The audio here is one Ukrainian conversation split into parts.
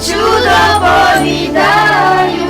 чудо повідають.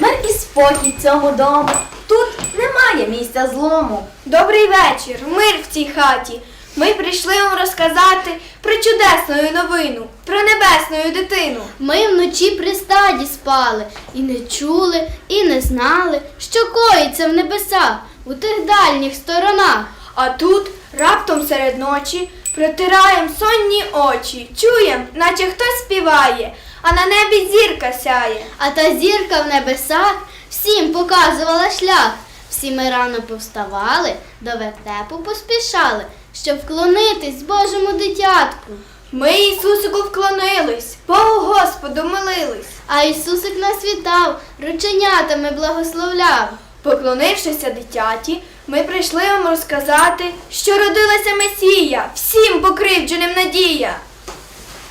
Мир і спокій цьому дому. Тут немає місця злому. Добрий вечір, мир в цій хаті. Ми прийшли вам розказати про чудесну новину, про небесну дитину. Ми вночі при стаді спали, і не чули, і не знали, що коїться в небесах у тих дальніх сторонах. А тут раптом серед ночі протираєм сонні очі, чуєм, наче хтось співає, а на небі зірка сяє. А та зірка в небесах всім показувала шлях. Всі ми рано повставали, до вертепу поспішали, щоб вклонитись Божому дитятку. Ми Ісусику вклонились, Богу Господу молились. А Ісусик нас вітав, рученятами благословляв. Поклонившися дитяті, ми прийшли вам розказати, що родилася Месія, всім покривдженим надія.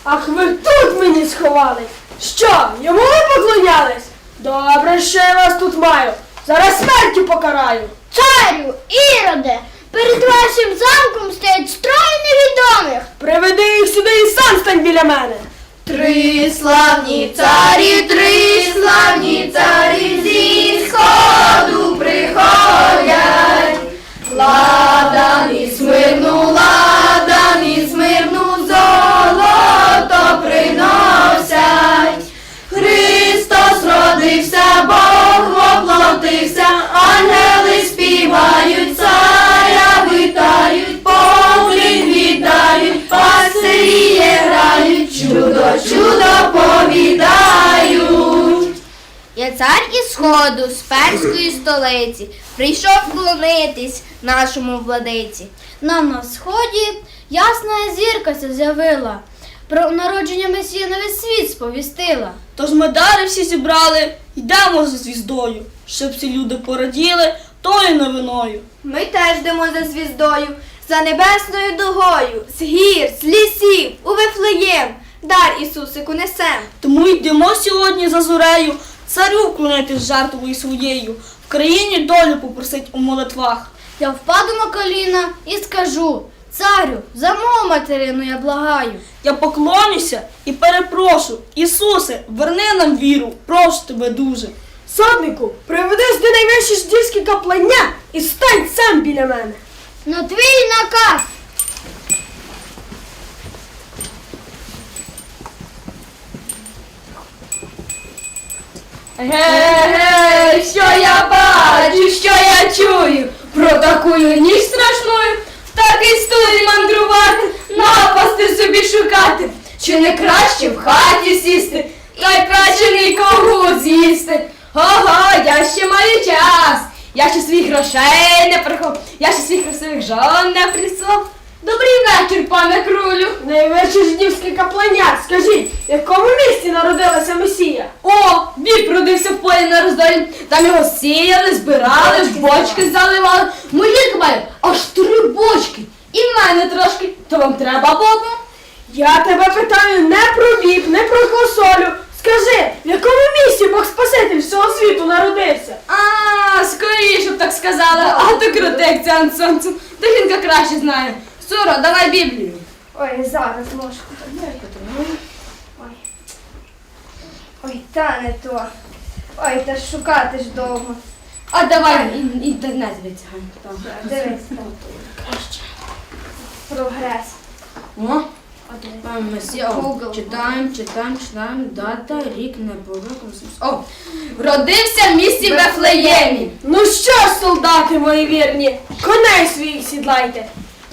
Ах, ви тут мені сховали. Що, йому ви поклонялись? Добре, що я вас тут маю. Зараз смертю покараю. Царю, Іроде, перед вашим замком стоять строї невідомих. Приведи їх сюди і сам стань біля мене. Три славні царі, три славні царі зі сходу приходять. Ладан і смирну, ладан і смирну золото приносять. Христос родився, Бог воплотився, ангели співають, чудо, чудо повідають. Я цар із сходу, з перської столиці, прийшов вклонитись нашому владиці. Нам на сході ясна зірка ся з'явила, про народження Месія на весь світ сповістила. Тож ми дари всі зібрали, йдемо за звіздою, щоб всі люди пораділи тою новиною. Ми теж йдемо за звіздою, за небесною дугою, з гір, з лісів, у Вифлеєм, дар Ісусику несем. Тому йдемо сьогодні за зорею, царю вклонитись жертвою своєю, в країні долю попросить у молитвах. Я впаду на коліна і скажу, царю, за мову материну я благаю. Я поклонюся і перепрошу. Ісусе, верни нам віру, прошу тебе дуже. Саднику, приведи сюди найвищі ждівські каплання і стань сам біля мене. На твій наказ. Ге-ге, що я бачу, що я чую, про таку ніч страшною, в такий стулі мандрувати, напасти собі шукати, чи не краще в хаті сісти, та й печений когут з'їсти. Ого, я ще маю час, я ще своїх грошей не прихов, я ще своїх красивих жон не присов. Добрий вечір, пане крулю. Найвищі ждівські каплання, скажіть, в якому місті народилася Месія? О, вік родився в полі на роздолі. Там його сіяли, збирали, в бочки заливали. Моїх маю аж три бочки. І в мене трошки. То вам треба боку? Я тебе питаю не про вік, не про косолю. Скажи, в якому місті Бог Спаситель всього світу народився? А, скоріше б так сказали. А то крутик цян сонцем. Та жінка краще знає. Суро, давай Біблію. Ой, зараз ложку. Ой. Ой, та не то. Ой, та шукати ж довго. А давай ін- інтернет витягай. Дивись. Прогрес. О, там ми всі о, читаємо, читаємо, читаємо, дата, рік, не О, родився в місті Вефлеємі. Ну що ж, солдати мої вірні, коней своїх сідлайте.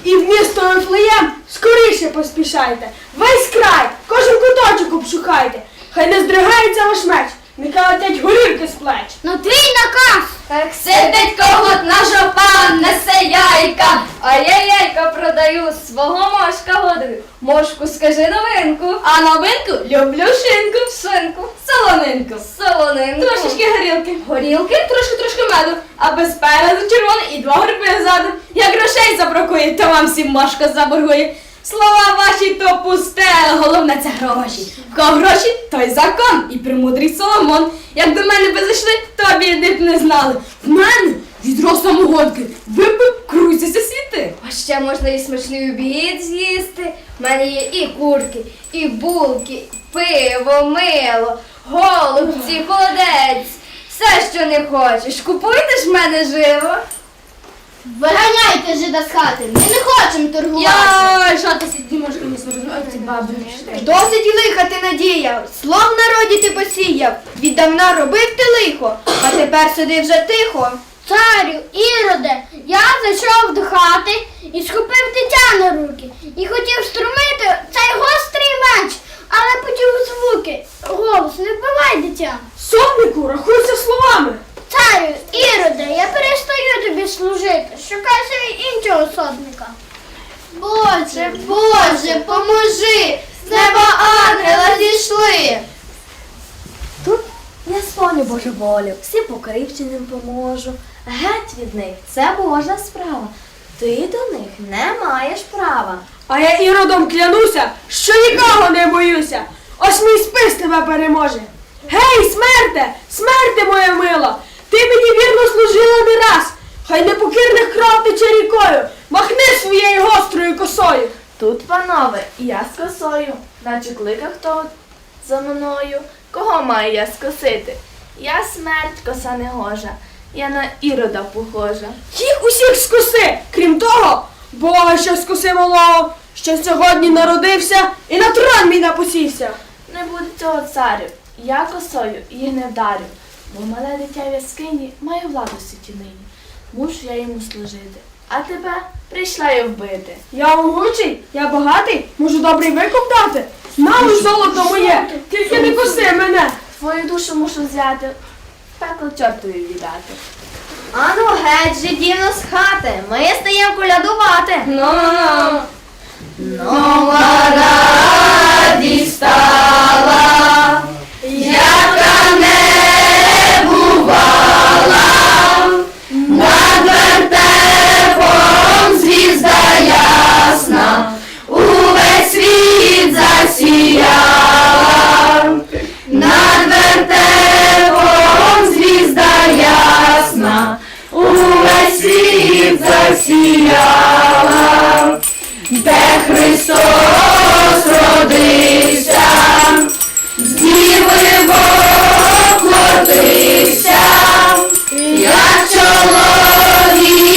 І в місто Вифлеєм скоріше поспішайте. Весь край, кожен куточок обшукайте. Хай не здригається ваш меч, не калатять горілки з плеч. Ну твій наказ. Так сидить когот на жопан, несе яйка, а я яйка продаю, свого мошка годую. Мошку скажи новинку. А новинку люблю шинку, шинку, солонинку, солонинку. Трошечки горілки. Горілки, трошки трошки меду, а без переду червоний і два гриби ззаду. Як грошей забракує, то вам всім мошка заборгує. Слова ваші то пусте, головне це гроші. В кого гроші, той закон і премудрий Соломон. Як до мене ви зайшли, то біди б не знали. В мене відро самогонки. Випив, круйся світи. А ще можна і смачний обід з'їсти. У мене є і курки, і булки, пиво, мило, голубці, холодець. Все, що не хочеш. Купуйте ж в мене живо. Виганяйте жида з хати, ми не хочемо торгувати. Я шатися не можу не розуміти ці баби. Досить лиха ти надіяв, слов в народі ти посіяв, віддавна робив ти лихо, а тепер сиди вже тихо. Царю, Іроде, я зайшов до хати і схопив дитя на руки і хотів струмити цей гострий меч, але почув звуки. Голос, не вбивай дитя. Сотнику, рахуйся словами. Царю, Іроде, я перестаю тобі служити. Шукай собі іншого сотника. Боже, Боже, поможи! З неба ангела зійшли. Тут я сповню Божу волю, всім покривченим поможу. Геть від них, це Божа справа. Ти до них не маєш права. А я іродом клянуся, що нікого не боюся. Ось мій спис тебе переможе. Гей, смерте, смерте моя мила, ти мені вірно служила не раз. Хай непокірних кров тече рікою, махни своєю гострою косою. Тут, панове, я з косою, наче кликав хто за мною. Кого маю я скосити? Я смерть коса негожа, я на ірода похожа. Їх усіх скоси, крім того, Бога, що скоси малого, що сьогодні народився і на трон мій напосівся. Не буде цього царю, я косою їх не вдарю, бо мале дитя в яскині має владу сіті нині. Мушу я йому служити, а тебе прийшла я вбити. Я могучий, я багатий, можу добрий викуп дати. Мало золото моє, тільки не коси мене. Твою душу мушу взяти, пекло чортові віддати. Ану геть же дівно з хати, ми стаємо колядувати. Ну, ну, ну. Ну, радість засіяла де Христос родився, з діви воплотився, як чоловік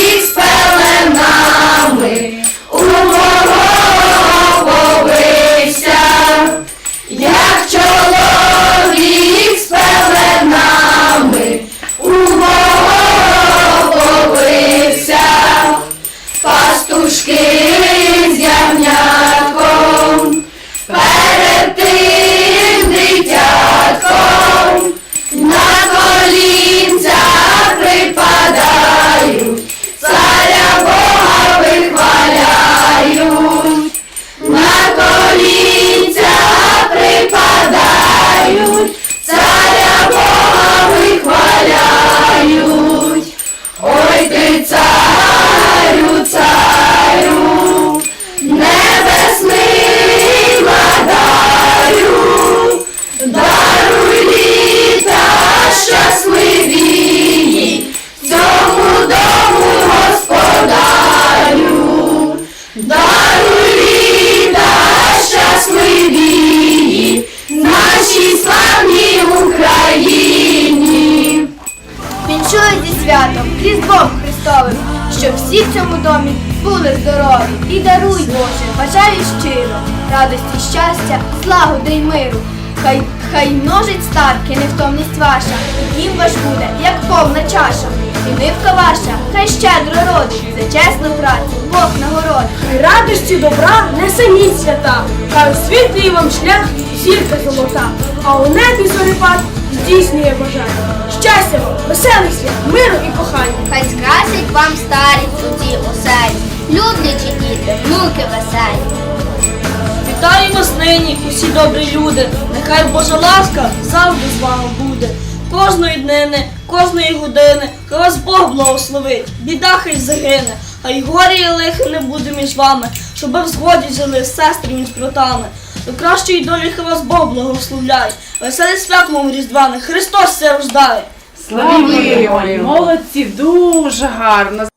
були здорові. І даруй, Боже, бажаю щиро, радості, щастя, злагоди й миру. Хай, хай множить статки, невтомність ваша, і ваш буде, як повна чаша. І нивка ваша, хай щедро родить, за чесну працю, Бог нагородить. Хай радості добра несе ніч свята, хай освітлює вам шлях зірка золота, а у небі зорепад здійснює бажання. Щастя вам, веселих свят, миру і кохання. Хай скрасять вам старі суді оселі, люблячі діти, внуки веселі. Вітаю вас нині, усі добрі люди. Нехай Божа ласка завжди з вами буде. Кожної днини, кожної години, хай вас Бог благословить, біда хай загине, а й горі і лихи не буде між вами. щоб в згоді жили з сестрами і з братами. До кращої долі хай вас Бог благословляє. Веселий свят, мов різдвяний, Христос все рождає. Славімо, молодці, дуже гарно.